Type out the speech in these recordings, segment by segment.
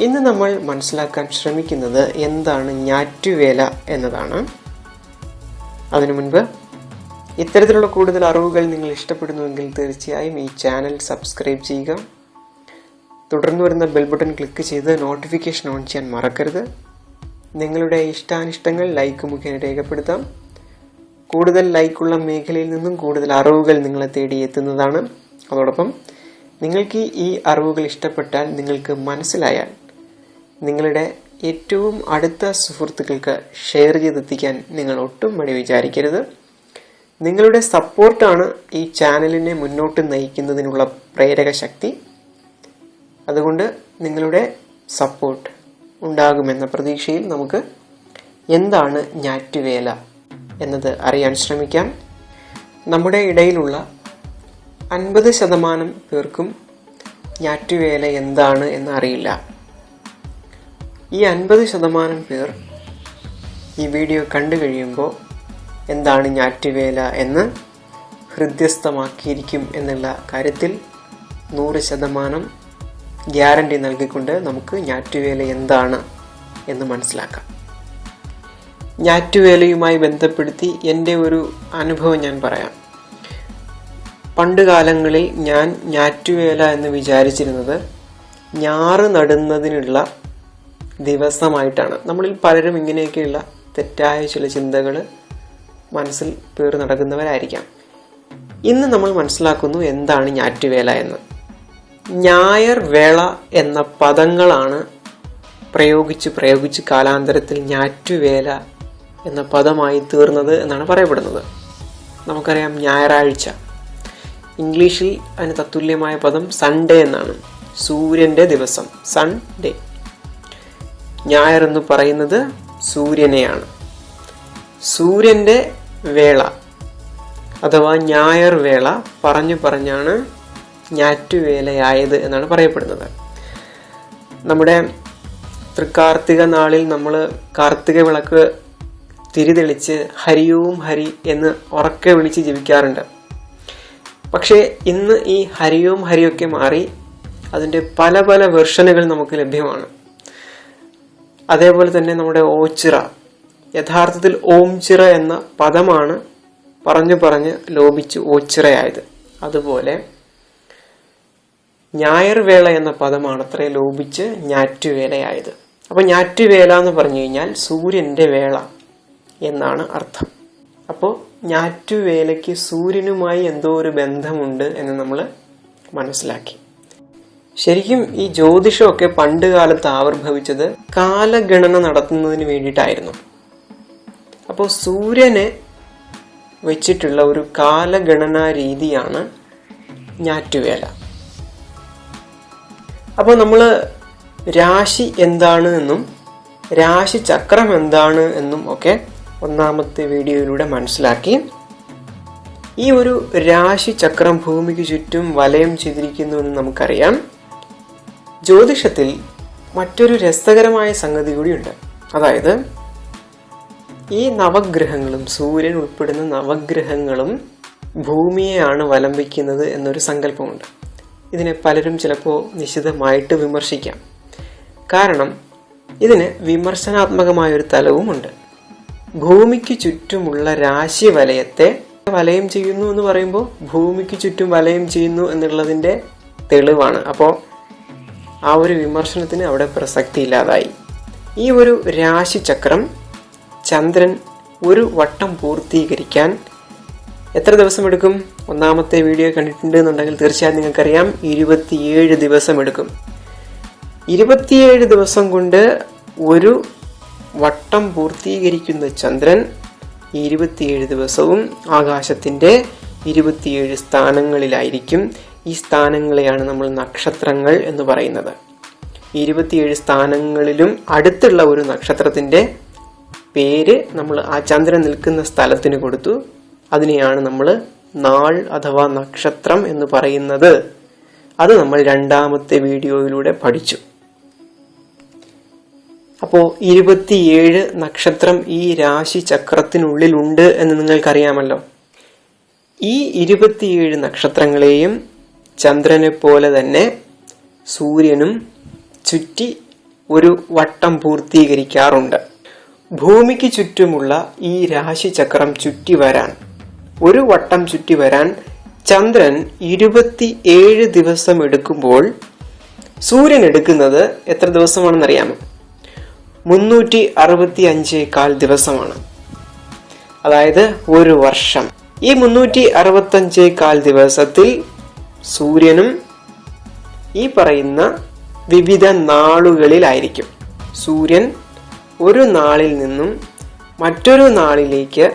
ഇന്ന് നമ്മൾ മനസ്സിലാക്കാൻ ശ്രമിക്കുന്നത് എന്താണ് ഞാറ്റുവേല എന്നതാണ്. അതിനു മുൻപ് ഇത്തരത്തിലുള്ള കൂടുതൽ അറിവുകൾ നിങ്ങൾ ഇഷ്ടപ്പെടുന്നുവെങ്കിൽ തീർച്ചയായും ഈ ചാനൽ സബ്സ്ക്രൈബ് ചെയ്യുക. തുടർന്ന് വരുന്ന ബെൽ ബട്ടൺ ക്ലിക്ക് ചെയ്ത് നോട്ടിഫിക്കേഷൻ ഓൺ ചെയ്യാൻ മറക്കരുത്. നിങ്ങളുടെ ഇഷ്ടാനിഷ്ടങ്ങൾ ലൈക്ക് മുഖേന രേഖപ്പെടുത്താം. കൂടുതൽ ലൈക്കുള്ള മേഖലയിൽ നിന്നും കൂടുതൽ അറിവുകൾ നിങ്ങളെ തേടി എത്തുന്നതാണ്. അതോടൊപ്പം നിങ്ങൾക്ക് ഈ അറിവുകൾ ഇഷ്ടപ്പെട്ടാൽ നിങ്ങൾക്ക് മനസ്സിലായാൽ നിങ്ങളുടെ ഏറ്റവും അടുത്ത സുഹൃത്തുക്കൾക്ക് ഷെയർ ചെയ്തെത്തിക്കാൻ നിങ്ങൾ ഒട്ടും മടി വിചാരിക്കരുത്. നിങ്ങളുടെ സപ്പോർട്ടാണ് ഈ ചാനലിനെ മുന്നോട്ട് നയിക്കുന്നതിനുള്ള പ്രേരക ശക്തി. അതുകൊണ്ട് നിങ്ങളുടെ സപ്പോർട്ട് ഉണ്ടാകുമെന്ന പ്രതീക്ഷയിൽ നമുക്ക് എന്താണ് ഞാറ്റുവേല എന്നത് അറിയാൻ ശ്രമിക്കാം. നമ്മുടെ ഇടയിലുള്ള അൻപത് ശതമാനം പേർക്കും ഞാറ്റുവേല എന്താണ് എന്ന് അറിയില്ല ഈ അൻപത് ശതമാനം പേർ ഈ വീഡിയോ കണ്ടു കഴിയുമ്പോൾ എന്താണ് ഞാറ്റുവേല എന്ന് ഹൃദ്യസ്ഥമാക്കിയിരിക്കും എന്നുള്ള കാര്യത്തിൽ നൂറ് ശതമാനം ഗ്യാരണ്ടി നൽകിക്കൊണ്ട് നമുക്ക് ഞാറ്റുവേല എന്താണ് എന്ന് മനസ്സിലാക്കാം. ഞാറ്റുവേലയുമായി ബന്ധപ്പെടുത്തി എന്റെ ഒരു അനുഭവം ഞാൻ പറയാം. പണ്ട് കാലങ്ങളിൽ ഞാൻ ഞാറ്റുവേല എന്ന് വിചാരിച്ചിരുന്നത് ഞാറ് നടുന്നതിനുള്ള ദിവസമായിട്ടാണ്. നമ്മളിൽ പലരും ഇങ്ങനെയൊക്കെയുള്ള തെറ്റായ ചില ചിന്തകൾ മനസ്സിൽ പേർ നടക്കുന്നവരായിരിക്കാം. ഇന്ന് നമ്മൾ മനസ്സിലാക്കുന്നു എന്താണ് ഞാറ്റുവേല എന്ന്. ഞായർ വേള എന്ന പദങ്ങളാണ് പ്രയോഗിച്ച് പ്രയോഗിച്ച് കാലാന്തരത്തിൽ ഞാറ്റുവേല എന്ന പദമായി തീർന്നത് എന്നാണ് പറയപ്പെടുന്നത്. നമുക്കറിയാം ഞായറാഴ്ച. ഇംഗ്ലീഷിൽ അതിന് തത്തുല്യമായ പദം സൺഡേ എന്നാണ്. സൂര്യന്റെ ദിവസം സൺഡേ. ഞായർ എന്ന് പറയുന്നത് സൂര്യനെയാണ്. സൂര്യന്റെ വേള അഥവാ ഞായർ വേള പറഞ്ഞു പറഞ്ഞാണ് ഞാറ്റുവേലയായത് എന്നാണ് പറയപ്പെടുന്നത്. നമ്മുടെ തൃക്കാർത്തിക നാളിൽ നമ്മൾ കാർത്തിക വിളക്ക് തിരിതെളിച്ച് ഹരിയോം ഹരി എന്ന് ഉറക്കെ വിളിച്ച് ജീവിക്കാറുണ്ട് പക്ഷേ ഇന്ന് ഈ ഹരിയോം ഹരിയൊക്കെ മാറി അതിന്റെ പല പല വെർഷനുകൾ നമുക്ക് ലഭ്യമാണ്. അതേപോലെ തന്നെ നമ്മുടെ ഓച്ചിറ. യഥാർത്ഥത്തിൽ ഓംചിറ എന്ന പദമാണ് പറഞ്ഞു പറഞ്ഞ് ലോപിച്ച് ഓച്ചിറയായത്. അതുപോലെ ഞായർവേള എന്ന പദമാണ് അത്ര ലോപിച്ച് ഞാറ്റുവേലയായത്. അപ്പോൾ ഞാറ്റുവേല എന്ന് പറഞ്ഞു കഴിഞ്ഞാൽ സൂര്യന്റെ വേള എന്നാണ് അർത്ഥം. അപ്പോൾ ഞാറ്റുവേലയ്ക്ക് സൂര്യനുമായി എന്തോ ഒരു ബന്ധമുണ്ട് എന്ന് നമ്മൾ മനസ്സിലാക്കി. ശരിക്കും ഈ ജ്യോതിഷമൊക്കെ പണ്ട് കാലത്ത് ആവിർഭവിച്ചത് കാലഗണന നടത്തുന്നതിന് വേണ്ടിയിട്ടായിരുന്നു. അപ്പോൾ സൂര്യനെ വെച്ചിട്ടുള്ള ഒരു കാലഗണനാ രീതിയാണ് ഞാറ്റുവേല. അപ്പോൾ നമ്മൾ രാശി എന്താണ് എന്നും രാശി ചക്രം എന്താണ് എന്നും ഒക്കെ ഒന്നാമത്തെ വീഡിയോയിലൂടെ മനസ്സിലാക്കി. ഈ ഒരു രാശി ചക്രം ഭൂമിക്ക് ചുറ്റും വലയം ചെയ്തിരിക്കുന്നു എന്ന് നമുക്കറിയാം. ജ്യോതിഷത്തിൽ മറ്റൊരു രസകരമായ സംഗതി കൂടിയുണ്ട്. അതായത് ഈ നവഗ്രഹങ്ങളും സൂര്യൻ ഉൾപ്പെടുന്ന നവഗ്രഹങ്ങളും ഭൂമിയെയാണ് വലംബിക്കുന്നത് എന്നൊരു സങ്കല്പമുണ്ട്. ഇതിനെ പലരും ചിലപ്പോൾ നിശിതമായിട്ട് വിമർശിക്കാം. കാരണം ഇതിന് വിമർശനാത്മകമായ ഒരു തലവുമുണ്ട്. ഭൂമിക്ക് ചുറ്റുമുള്ള രാശി വലയത്തെ വലയം ചെയ്യുന്നു എന്ന് പറയുമ്പോൾ ഭൂമിക്ക് ചുറ്റും വലയം ചെയ്യുന്നു എന്നുള്ളതിന്റെ തെളിവാണ്. അപ്പോൾ ആ ഒരു വിമർശനത്തിന് അവിടെ പ്രസക്തി ഇല്ലാതായി ഈ ഒരു രാശിചക്രം ചന്ദ്രൻ ഒരു വട്ടം പൂർത്തീകരിക്കാൻ എത്ര ദിവസം എടുക്കും? ഒന്നാമത്തെ വീഡിയോ കണ്ടിട്ടുണ്ട് എന്നുണ്ടെങ്കിൽ തീർച്ചയായും നിങ്ങൾക്കറിയാം ഇരുപത്തിയേഴ് ദിവസം എടുക്കും. ഇരുപത്തിയേഴ് ദിവസം കൊണ്ട് ഒരു വട്ടം പൂർത്തീകരിക്കുന്ന ചന്ദ്രൻ ഇരുപത്തിയേഴ് ദിവസവും ആകാശത്തിന്റെ ഇരുപത്തിയേഴ് സ്ഥാനങ്ങളിലായിരിക്കും. ഈ സ്ഥാനങ്ങളെയാണ് നമ്മൾ നക്ഷത്രങ്ങൾ എന്ന് പറയുന്നത്. ഇരുപത്തിയേഴ് സ്ഥാനങ്ങളിലും അടുത്തുള്ള ഒരു നക്ഷത്രത്തിന്റെ പേര് നമ്മൾ ആ ചന്ദ്രൻ നിൽക്കുന്ന സ്ഥലത്തിന് കൊടുത്തു. അതിനെയാണ് നമ്മൾ നാൾ അഥവാ നക്ഷത്രം എന്ന് പറയുന്നത്. അത് നമ്മൾ രണ്ടാമത്തെ വീഡിയോയിലൂടെ പഠിച്ചു. അപ്പോൾ ഇരുപത്തിയേഴ് നക്ഷത്രം ഈ രാശി ചക്രത്തിനുള്ളിലുണ്ട് എന്ന് നിങ്ങൾക്കറിയാമല്ലോ. ഈ ഇരുപത്തിയേഴ് നക്ഷത്രങ്ങളെയും ചന്ദ്രനെ പോലെ തന്നെ സൂര്യനും ചുറ്റി ഒരു വട്ടം പൂർത്തീകരിക്കാറുണ്ട്. ഭൂമിക്ക് ചുറ്റുമുള്ള ഈ രാശിചക്രം ചുറ്റി വരാൻ ഒരു വട്ടം ചുറ്റി വരാൻ ചന്ദ്രൻ ഇരുപത്തി ഏഴ് ദിവസം എടുക്കുമ്പോൾ സൂര്യൻ എടുക്കുന്നത് എത്ര ദിവസമാണെന്നറിയാമോ? മുന്നൂറ്റി അറുപത്തി അഞ്ച് കാൽ ദിവസമാണ്. അതായത് ഒരു വർഷം. ഈ മുന്നൂറ്റി അറുപത്തഞ്ച് കാൽ ദിവസത്തിൽ സൂര്യനും ഈ പറയുന്ന വിവിധ നാളുകളിലായിരിക്കും. സൂര്യൻ ഒരു നാളിൽ നിന്നും മറ്റൊരു നാളിലേക്ക്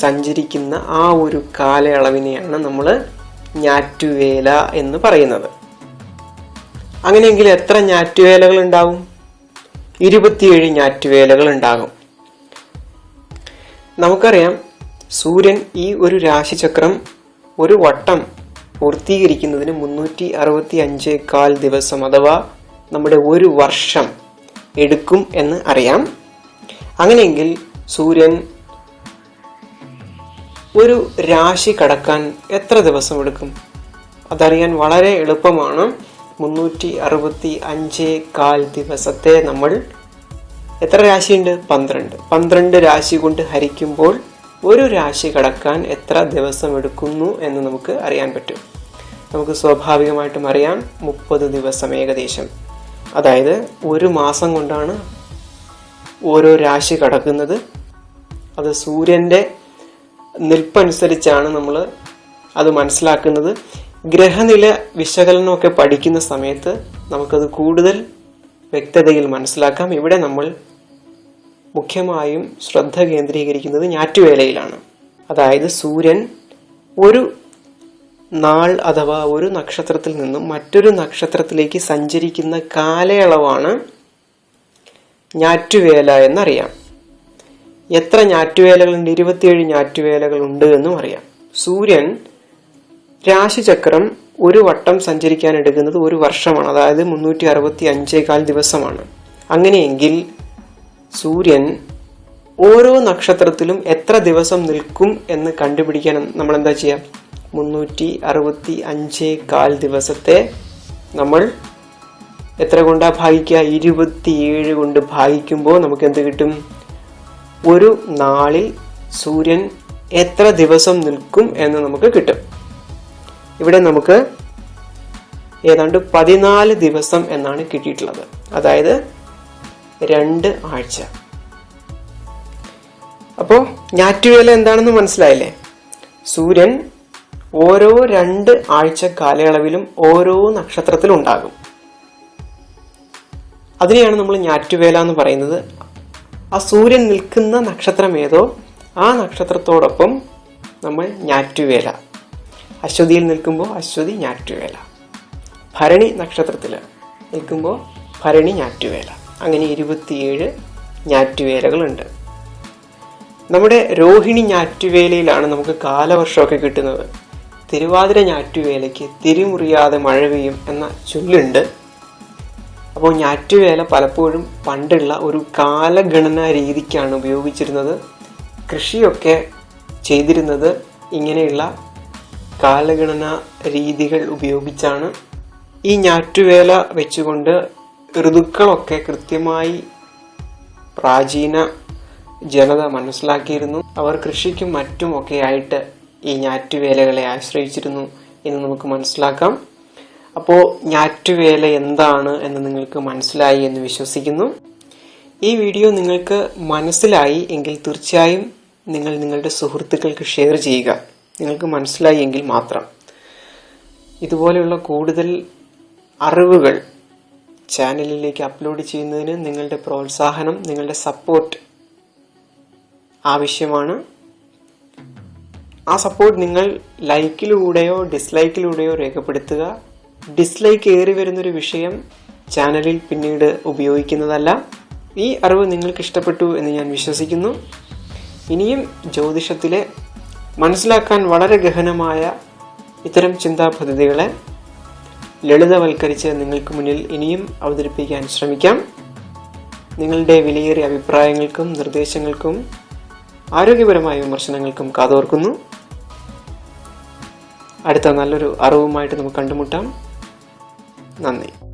സഞ്ചരിക്കുന്ന ആ ഒരു കാലയളവിനെയാണ് നമ്മൾ ഞാറ്റുവേല എന്ന് പറയുന്നത്. അങ്ങനെയെങ്കിൽ എത്ര ഞാറ്റുവേലകൾ ഉണ്ടാകും ഇരുപത്തിയേഴ് ഞാറ്റുവേലകൾ ഉണ്ടാകും. നമുക്കറിയാം സൂര്യൻ ഈ ഒരു രാശിചക്രം ഒരു വട്ടം പൂർത്തീകരിക്കുന്നതിന് മുന്നൂറ്റി അറുപത്തി അഞ്ച് കാൽ ദിവസം അഥവാ നമ്മുടെ ഒരു വർഷം എടുക്കും എന്ന് അറിയാം. അങ്ങനെയെങ്കിൽ സൂര്യൻ ഒരു രാശി കടക്കാൻ എത്ര ദിവസം എടുക്കും? അതറിയാൻ വളരെ എളുപ്പമാണ്. മുന്നൂറ്റി അറുപത്തി അഞ്ച് കാൽ ദിവസത്തെ നമ്മൾ എത്ര രാശിയുണ്ട്? പന്ത്രണ്ട്. പന്ത്രണ്ട് രാശി കൊണ്ട് ഹരിക്കുമ്പോൾ ഒരു രാശി കടക്കാൻ എത്ര ദിവസം എടുക്കുന്നു എന്ന് നമുക്ക് അറിയാൻ പറ്റും. നമുക്ക് സ്വാഭാവികമായിട്ടും അറിയാം മുപ്പത് ദിവസം ഏകദേശം. അതായത് ഒരു മാസം കൊണ്ടാണ് ഓരോ രാശി കടക്കുന്നത്. അത് സൂര്യന്റെ നിൽപ്പനുസരിച്ചാണ് നമ്മൾ അത് മനസ്സിലാക്കുന്നത്. ഗ്രഹനില വിശകലനമൊക്കെ പഠിക്കുന്ന സമയത്ത് നമുക്കത് കൂടുതൽ വ്യക്തതയിൽ മനസ്സിലാക്കാം. ഇവിടെ നമ്മൾ മുഖ്യമായും ശ്രദ്ധ കേന്ദ്രീകരിക്കുന്നത് ഞാറ്റുവേലയിലാണ്. അതായത് സൂര്യൻ ഒരു നാൾ അഥവാ ഒരു നക്ഷത്രത്തിൽ നിന്നും മറ്റൊരു നക്ഷത്രത്തിലേക്ക് സഞ്ചരിക്കുന്ന കാലയളവാണ് ഞാറ്റുവേല എന്നറിയാം. എത്ര ഞാറ്റുവേലകളുണ്ട്? ഇരുപത്തിയേഴ് ഞാറ്റുവേലകൾ ഉണ്ട് എന്നും അറിയാം. സൂര്യൻ രാശിചക്രം ഒരു വട്ടം സഞ്ചരിക്കാൻ എടുക്കുന്നത് ഒരു വർഷമാണ്. അതായത് മുന്നൂറ്റി അറുപത്തി അഞ്ചേകാൽ ദിവസമാണ്. അങ്ങനെയെങ്കിൽ സൂര്യൻ ഓരോ നക്ഷത്രത്തിലും എത്ര ദിവസം നിൽക്കും എന്ന് കണ്ടുപിടിക്കാൻ നമ്മൾ എന്താ ചെയ്യാം? മുന്നൂറ്റി അറുപത്തി അഞ്ച് കാൽ ദിവസത്തെ നമ്മൾ എത്ര കൊണ്ടാണ് ഭാഗിക്കുക? ഇരുപത്തിയേഴ് കൊണ്ട് ഭാഗിക്കുമ്പോൾ നമുക്ക് എന്ത് കിട്ടും? ഒരു നാളിൽ സൂര്യൻ എത്ര ദിവസം നിൽക്കും എന്ന് നമുക്ക് കിട്ടും. ഇവിടെ നമുക്ക് ഏതാണ്ട് പതിനാല് ദിവസം എന്നാണ് കിട്ടിയിട്ടുള്ളത്. അതായത് രണ്ട് ആഴ്ച. അപ്പോൾ ഞാറ്റുവേല എന്താണെന്ന് മനസ്സിലായില്ലേ? സൂര്യൻ ഓരോ രണ്ട് ആഴ്ച കാലയളവിലും ഓരോ നക്ഷത്രത്തിലും ഉണ്ടാകും അതിനെയാണ് നമ്മൾ ഞാറ്റുവേല എന്ന് പറയുന്നത്. ആ സൂര്യൻ നിൽക്കുന്ന നക്ഷത്രം ഏതോ? ആ നക്ഷത്രത്തോടൊപ്പം നമ്മൾ ഞാറ്റുവേല. അശ്വതിയിൽ നിൽക്കുമ്പോൾ അശ്വതി ഞാറ്റുവേല. ഭരണി നക്ഷത്രത്തിൽ നിൽക്കുമ്പോൾ ഭരണി ഞാറ്റുവേല. അങ്ങനെ ഇരുപത്തിയേഴ് ഞാറ്റുവേലകളുണ്ട്. നമ്മുടെ രോഹിണി ഞാറ്റുവേലയിലാണ് നമുക്ക് കാലവർഷമൊക്കെ കിട്ടുന്നത്. തിരുവാതിര ഞാറ്റുവേലയ്ക്ക് തിരിമുറിയാതെ മഴ പെയ്യും എന്ന ചൊല്ലുണ്ട്. അപ്പോൾ ഞാറ്റുവേല പലപ്പോഴും പണ്ടുള്ള ഒരു കാലഗണന രീതിക്കാണ് ഉപയോഗിച്ചിരുന്നത്. കൃഷിയൊക്കെ ചെയ്തിരുന്നത് ഇങ്ങനെയുള്ള കാലഗണന രീതികൾ ഉപയോഗിച്ചാണ്. ഈ ഞാറ്റുവേല വെച്ചുകൊണ്ട് ഋതുക്കളൊക്കെ കൃത്യമായി പ്രാചീന ജനത മനസ്സിലാക്കിയിരുന്നു. അവർ കൃഷിക്കും മറ്റും ഒക്കെ ആയിട്ട് ഈ ഞാറ്റുവേലകളെ ആശ്രയിച്ചിരുന്നു എന്ന് നമുക്ക് മനസ്സിലാക്കാം. അപ്പോൾ ഞാറ്റുവേല എന്താണ് എന്ന് നിങ്ങൾക്ക് മനസ്സിലായി എന്ന് വിശ്വസിക്കുന്നു. ഈ വീഡിയോ നിങ്ങൾക്ക് മനസ്സിലായി എങ്കിൽ തീർച്ചയായും നിങ്ങൾ നിങ്ങളുടെ സുഹൃത്തുക്കൾക്ക് ഷെയർ ചെയ്യുക. നിങ്ങൾക്ക് മനസ്സിലായി എങ്കിൽ മാത്രം. ഇതുപോലെയുള്ള കൂടുതൽ അറിവുകൾ ചാനലിലേക്ക് അപ്ലോഡ് ചെയ്യുന്നതിന് നിങ്ങളുടെ പ്രോത്സാഹനം നിങ്ങളുടെ സപ്പോർട്ട് ആവശ്യമാണ്. ആ സപ്പോർട്ട് നിങ്ങൾ ലൈക്കിലൂടെയോ ഡിസ്ലൈക്കിലൂടെയോ രേഖപ്പെടുത്തുക. ഡിസ്ലൈക്ക് ഏറി വരുന്നൊരു വിഷയം ചാനലിൽ പിന്നീട് ഉപയോഗിക്കുന്നതല്ല. ഈ അറിവ് നിങ്ങൾക്ക് ഇഷ്ടപ്പെട്ടു എന്ന് ഞാൻ വിശ്വസിക്കുന്നു. ഇനിയും ജ്യോതിഷത്തിലെ മനസ്സിലാക്കാൻ വളരെ ഗഹനമായ ഇത്തരം ചിന്താ പദ്ധതികളെ ലളിതവൽക്കരിച്ച് നിങ്ങൾക്ക് മുന്നിൽ ഇനിയും അവതരിപ്പിക്കാൻ ശ്രമിക്കാം. നിങ്ങളുടെ വിലയേറിയ അഭിപ്രായങ്ങൾക്കും നിർദ്ദേശങ്ങൾക്കും ആരോഗ്യപരമായ വിമർശനങ്ങൾക്കും കാതോർക്കുന്നു. അടുത്ത നല്ലൊരു അറിവുമായിട്ട് നമുക്ക് കണ്ടുമുട്ടാം. നന്ദി.